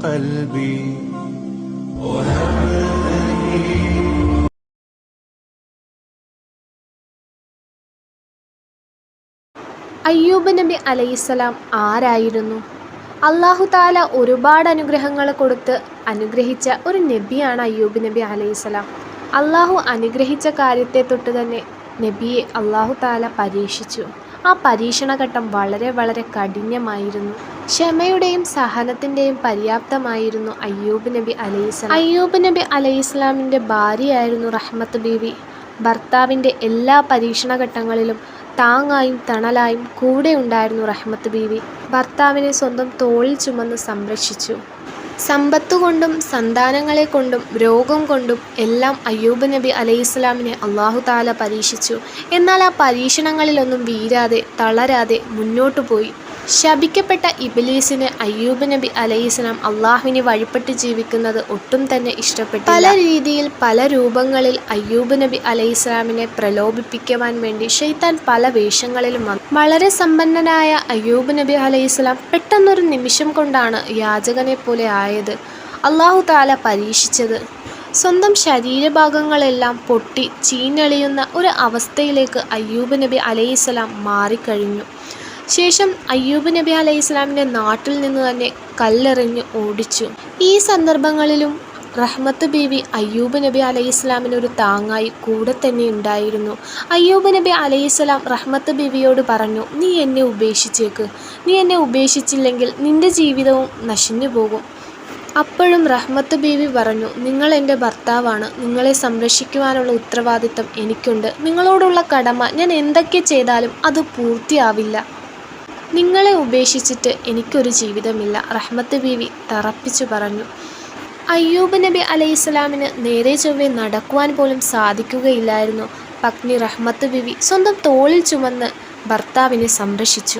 قلبي അയ്യൂബ് നബി അലൈഹിസ്സലാം ആരായിരുന്നു അള്ളാഹു താല ഒരുപാട് അനുഗ്രഹങ്ങൾ കൊടുത്ത് അനുഗ്രഹിച്ച ഒരു നബിയാണ് അയ്യൂബ് നബി അലൈഹിസ്സലാം അള്ളാഹു അനുഗ്രഹിച്ച കാര്യത്തെ തൊട്ട് തന്നെ നബിയെ അള്ളാഹു താല പരീക്ഷിച്ചു ആ പരീക്ഷണഘട്ടം വളരെ വളരെ കഠിനമായിരുന്നു. ക്ഷമയുടെയും സഹനത്തിന്റെയും പര്യാപ്തമായിരുന്നു അയ്യൂബ് നബി അലൈഹിസ്ലാം അയ്യൂബ് നബി അലൈഹിസ്ലാമിന്റെ ഭാര്യയായിരുന്നു റഹ്മത്ത് ബീവി ഭർത്താവിന്റെ എല്ലാ പരീക്ഷണഘട്ടങ്ങളിലും താങ്ങായും തണലായും കൂടെ ഉണ്ടായിരുന്നു റഹ്മത്ത് ബീവി ഭർത്താവിനെ സ്വന്തം തോളിൽ ചുമന്ന് സംരക്ഷിച്ചു. സമ്പത്ത് കൊണ്ടും സന്താനങ്ങളെ കൊണ്ടും രോഗം കൊണ്ടും എല്ലാം അയ്യൂബ് നബി അലൈഹിസ്ലാമിനെ അള്ളാഹു താല പരീക്ഷിച്ചു. എന്നാൽ ആ പരീക്ഷണങ്ങളിലൊന്നും വീരാതെ തളരാതെ മുന്നോട്ടു പോയി ശപിക്കപ്പെട്ട ഇബിലീസിന് അയ്യൂബ് നബി അലൈഹിസ്ലാം അള്ളാഹുവിനെ വഴിപ്പെട്ട് ജീവിക്കുന്നത് ഒട്ടും തന്നെ ഇഷ്ടപ്പെട്ടു പല രീതിയിൽ പല രൂപങ്ങളിൽ അയ്യൂബ് നബി അലൈഹിസ്ലാമിനെ പ്രലോഭിപ്പിക്കുവാൻ വേണ്ടി ഷെയ്ത്താൻ പല വേഷങ്ങളിലും വന്നു. വളരെ സമ്പന്നനായ അയ്യൂബ് നബി അലൈഹിസ്ലാം പെട്ടെന്നൊരു നിമിഷം കൊണ്ടാണ് യാചകനെ പോലെ ആയത്. അള്ളാഹു താല പരീക്ഷിച്ചത് സ്വന്തം ശരീരഭാഗങ്ങളെല്ലാം പൊട്ടി ചീഞ്ഞളിയുന്ന ഒരു അവസ്ഥയിലേക്ക് അയ്യൂബ് നബി അലൈഹിസ്ലാം മാറിക്കഴിഞ്ഞു. ശേഷം അയ്യൂബ് നബി അലൈഹി ഇസ്ലാമിന്റെ നാട്ടിൽ നിന്ന് തന്നെ കല്ലെറിഞ്ഞ് ഓടിച്ചു. ഈ സന്ദർഭങ്ങളിലും റഹ്മത്ത് ബീവി അയ്യൂബ് നബി അലൈഹി ഇസ്ലാമിന് ഒരു താങ്ങായി കൂടെ തന്നെ ഉണ്ടായിരുന്നു. അയ്യൂബ് നബി അലൈഹി ഇസ്ലാം റഹ്മത്ത് ബീവിയോട് പറഞ്ഞു നീ എന്നെ ഉപേക്ഷിച്ചേക്ക്. നീ എന്നെ ഉപേക്ഷിച്ചില്ലെങ്കിൽ നിന്റെ ജീവിതവും നശിഞ്ഞു പോകും. അപ്പോഴും റഹ്മത്ത് ബീവി പറഞ്ഞു നിങ്ങൾ എന്റെ ഭർത്താവാണ്. നിങ്ങളെ സംരക്ഷിക്കുവാനുള്ള ഉത്തരവാദിത്തം എനിക്കുണ്ട്. നിങ്ങളോടുള്ള കടമ ഞാൻ എന്തൊക്കെ ചെയ്താലും അത് പൂർത്തിയാവില്ല. നിങ്ങളെ ഉപേക്ഷിച്ചിട്ട് എനിക്കൊരു ജീവിതമില്ല. റഹ്മത്ത് ബീവി തറപ്പിച്ചു പറഞ്ഞു. അയ്യൂബ് നബി അലൈഹിസ്സലാമിന് നേരെ ചൊവ്വെ നടക്കുവാൻ പോലും സാധിക്കുകയില്ലായിരുന്നു. പത്നി റഹ്മത്ത് ബീവി സ്വന്തം തോളിൽ ചുമന്ന് ഭർത്താവിനെ സംരക്ഷിച്ചു.